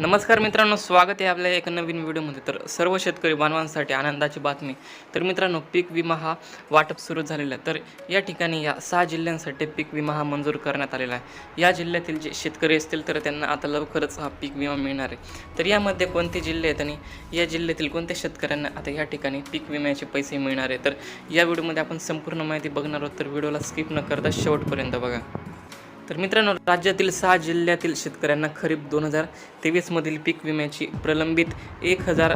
नमस्कार मित्रांनो स्वागत आहे आपल्या एका नवीन व्हिडिओमध्ये. तर सर्व शेतकरी बांधवांसाठी आनंदाची बातमी. तर मित्रांनो पीक विमा हा वाटप सुरू झालेला आहे. तर या ठिकाणी या सहा जिल्ह्यांसाठी पीक विमा हा मंजूर करण्यात आलेला आहे. या जिल्ह्यातील जे शेतकरी असतील तर त्यांना आता लवकरच हा पीक विमा मिळणार आहे. तर यामध्ये कोणते जिल्हे आहेत आणि या जिल्ह्यातील कोणत्या शेतकऱ्यांना आता या ठिकाणी पीक विम्याचे पैसे मिळणार आहे? तर या व्हिडिओमध्ये आपण संपूर्ण माहिती बघणार आहोत. तर व्हिडिओला स्किप न करता शेवटपर्यंत बघा. तर मित्रांनो राज्यातील सहा जिल्ह्यातील शेतकऱ्यांना खरीप दोन हजार तेवीसमधील पीक विम्याची प्रलंबित एक हजार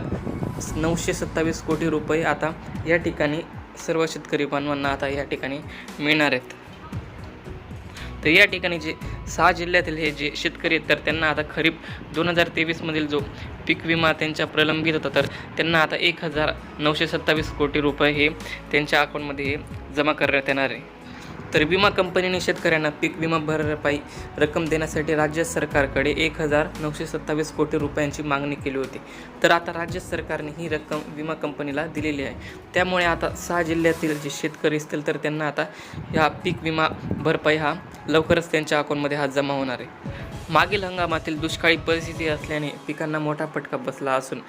नऊशे सत्तावीस कोटी रुपये आता या ठिकाणी सर्व शेतकरी बांधवांना आता या ठिकाणी मिळणार आहेत. तर या ठिकाणी जे सहा जिल्ह्यातील हे जे शेतकरी आहेत तर त्यांना आता खरीप दोन हजार तेवीसमधील जो पीक विमा त्यांच्या प्रलंबित होता तर त्यांना आता एक हजार नऊशे सत्तावीस कोटी रुपये हे त्यांच्या अकाउंटमध्ये हे जमा करण्यात येणार आहे. तर विमा कंपनीने शेतकऱ्यांना पीक विमा भरपाई रक्कम देण्यासाठी राज्य सरकारकडे एक हजार नऊशे सत्तावीस कोटी रुपयांची मागणी केली होती. तर आता राज्य सरकारने ही रक्कम विमा कंपनीला दिलेली आहे. त्यामुळे आता सहा जिल्ह्यातील जे शेतकरी असतील तर त्यांना आता ह्या पीक विमा भरपाई हा लवकरच त्यांच्या अकाउंटमध्ये हा जमा होणार आहे. मागील हंगामातील दुष्काळी परिस्थिती असल्याने पिकांना मोठा फटका बसला असून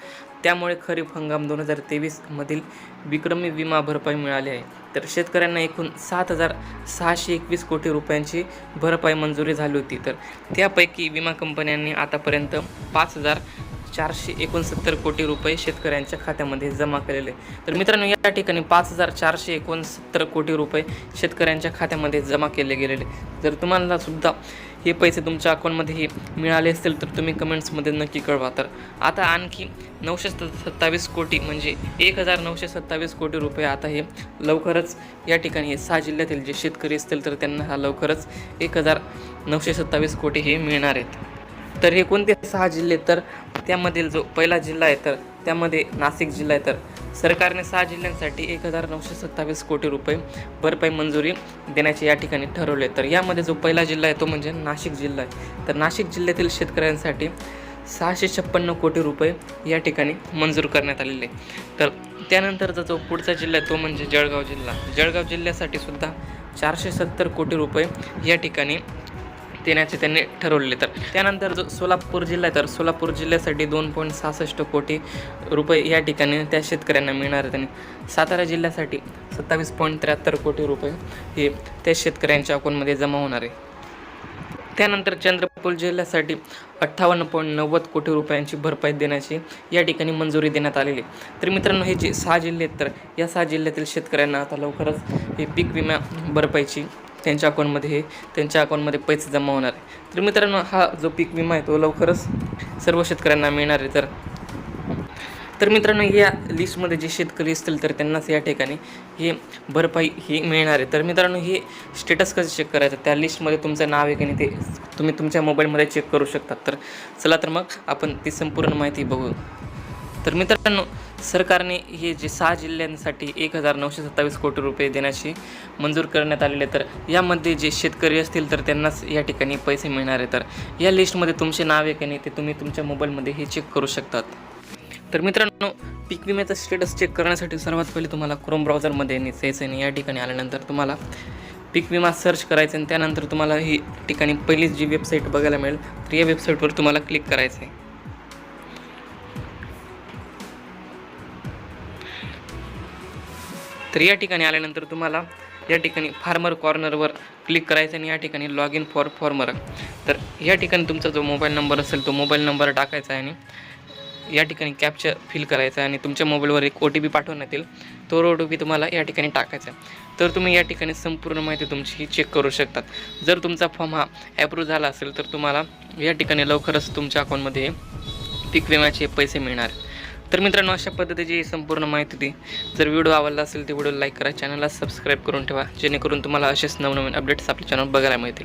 त्यामुळे खरीप हंगाम दोन हजार तेवीसमधील विक्रमी विमा भरपाई मिळाली आहे. तर शेतकऱ्यांना एकूण सात हजार सहाशे एकवीस कोटी रुपयांची भरपाई मंजुरी झाली होती. तर त्यापैकी विमा कंपन्यांनी आतापर्यंत पाच हजार चारशे एकोणसत्तर कोटी रुपये शेतकऱ्यांच्या खात्यामध्ये जमा केलेले तर मित्रांनो या ठिकाणी पाच हजार चारशे एकोणसत्तर कोटी रुपये शेतकऱ्यांच्या खात्यामध्ये जमा केले गेलेले जर तुम्हाला सुद्धा हे पैसे तुमच्या अकाउंटमध्ये हे मिळाले असतील तर तुम्ही कमेंट्समध्ये नक्की कळवा. तर आता आणखी नऊशे सत्तावीस कोटी म्हणजे एक हजार नऊशे सत्तावीस कोटी रुपये आता हे लवकरच या ठिकाणी सहा जिल्ह्यातील जे शेतकरी असतील तर त्यांना हा लवकरच एक हजार नऊशे सत्तावीस कोटी हे मिळणार आहेत. तर हे कोणते सहा जिल्हे तर त्यामधील जो पहिला जिल्हा आहे तर त्यामध्ये नाशिक जिल्हा आहे तर सरकारने सहा जिल्ह्यांसाठी एक हजार नऊशे सत्तावीस कोटी रुपये भरपाई मंजुरी देण्याचे या ठिकाणी ठरवले. तर यामध्ये जो पहिला जिल्हा आहे तो म्हणजे नाशिक जिल्हा आहे. तर नाशिक जिल्ह्यातील शेतकऱ्यांसाठी सहाशे छप्पन्न कोटी रुपये या ठिकाणी मंजूर करण्यात आलेले. आहे. तर त्यानंतरचा जो पुढचा जिल्हा आहे तो म्हणजे जळगाव जिल्हा. जळगाव जिल्ह्यासाठी सुद्धा चारशे सत्तर कोटी रुपये या ठिकाणी देण्याचे त्यांनी ठरवलेले. तर त्यानंतर जो सोलापूर जिल्हा आहे तर सोलापूर जिल्ह्यासाठी दोन पॉईंट सहासष्ट कोटी रुपये या ठिकाणी त्या शेतकऱ्यांना मिळणार आहेत आणि सातारा जिल्ह्यासाठी सत्तावीस पॉईंट त्र्याहत्तर कोटी रुपये हे त्या शेतकऱ्यांच्या अकाउंटमध्ये जमा होणार आहे. त्यानंतर चंद्रपूर जिल्ह्यासाठी अठ्ठावन्न पॉईंट नव्वद कोटी रुपयांची भरपाई देण्याची या ठिकाणी मंजुरी देण्यात आलेली तर मित्रांनो हे जे सहा जिल्हे आहेत तर या सहा जिल्ह्यातील शेतकऱ्यांना आता लवकरच हे पीक विमा भरपाईची त्यांच्या अकाउंटमध्ये हे त्यांच्या अकाउंटमध्ये पैसे जमा होणार आहे. तर मित्रांनो हा जो पीक विमा आहे तो लवकरच सर्व शेतकऱ्यांना मिळणार आहे. तर तर मित्रांनो या लिस्टमध्ये जे शेतकरी असतील तर त्यांनाच या ठिकाणी हे भरपाई ही मिळणार आहे. तर मित्रांनो हे स्टेटस कसं चेक करायचं? त्या लिस्टमध्ये तुमचं नाव आहे की नाही ते तुम्ही तुमच्या मोबाईलमध्ये चेक करू शकता. तर चला तर मग आपण ती संपूर्ण माहिती बघू. तर मित्रांनो सरकारने हे जे सहा जिल्ह्यांसाठी एक हजार नऊशे सत्तावीस कोटी रुपये देण्याची मंजूर करण्यात आलेले तर यामध्ये जे शेतकरी असतील तर त्यांनाच या ठिकाणी पैसे मिळणार आहे. तर या लिस्टमध्ये तुमचे नाव आहे की नाही ते तुम्ही तुमच्या मोबाईलमध्ये हे चेक करू शकतात. तर मित्रांनो पीक विम्याचा स्टेटस चेक करण्यासाठी सर्वात पहिले तुम्हाला क्रोम ब्राउझरमध्ये यायचं आणि या ठिकाणी आल्यानंतर तुम्हाला पीक विमा सर्च करायचं आणि त्यानंतर तुम्हाला ही ठिकाणी पहिलीच जी वेबसाईट बघायला मिळेल तर या वेबसाईटवर तुम्हाला क्लिक करायचं आहे तर या ठिकाणी आल्यानंतर तुम्हाला या ठिकाणी फार्मर कॉर्नरवर क्लिक करायचं आणि या ठिकाणी लॉग इन फॉर फॉर्मर तर या ठिकाणी तुमचा जो मोबाईल नंबर असेल तो मोबाईल नंबर टाकायचा आहे आणि या ठिकाणी कॅप्चर फिल करायचं आहे आणि तुमच्या मोबाईलवर एक ओ टी पी पाठवण्यात येईल. तो ओ टी पी तुम्हाला या ठिकाणी टाकायचा आहे. तर तुम्ही या ठिकाणी संपूर्ण माहिती तुमची ही चेक करू शकतात. जर तुमचा फॉर्म हा ॲप्रूव्ह झाला असेल तर तुम्हाला या ठिकाणी लवकरच तुमच्या अकाउंटमध्ये पीक विम्याचे पैसे मिळणार. तर मित्रांनो अशा पद्धतीची संपूर्ण माहिती दी जर व्हिडिओ आवडला असेल तर व्हिडिओ लाईक करा. चॅनलला सबस्क्राईब करून ठेवा. जेणेकरून तुम्हाला असेच नवनवीन अपडेट्स आपल्या चॅनल बघायला मिळतील.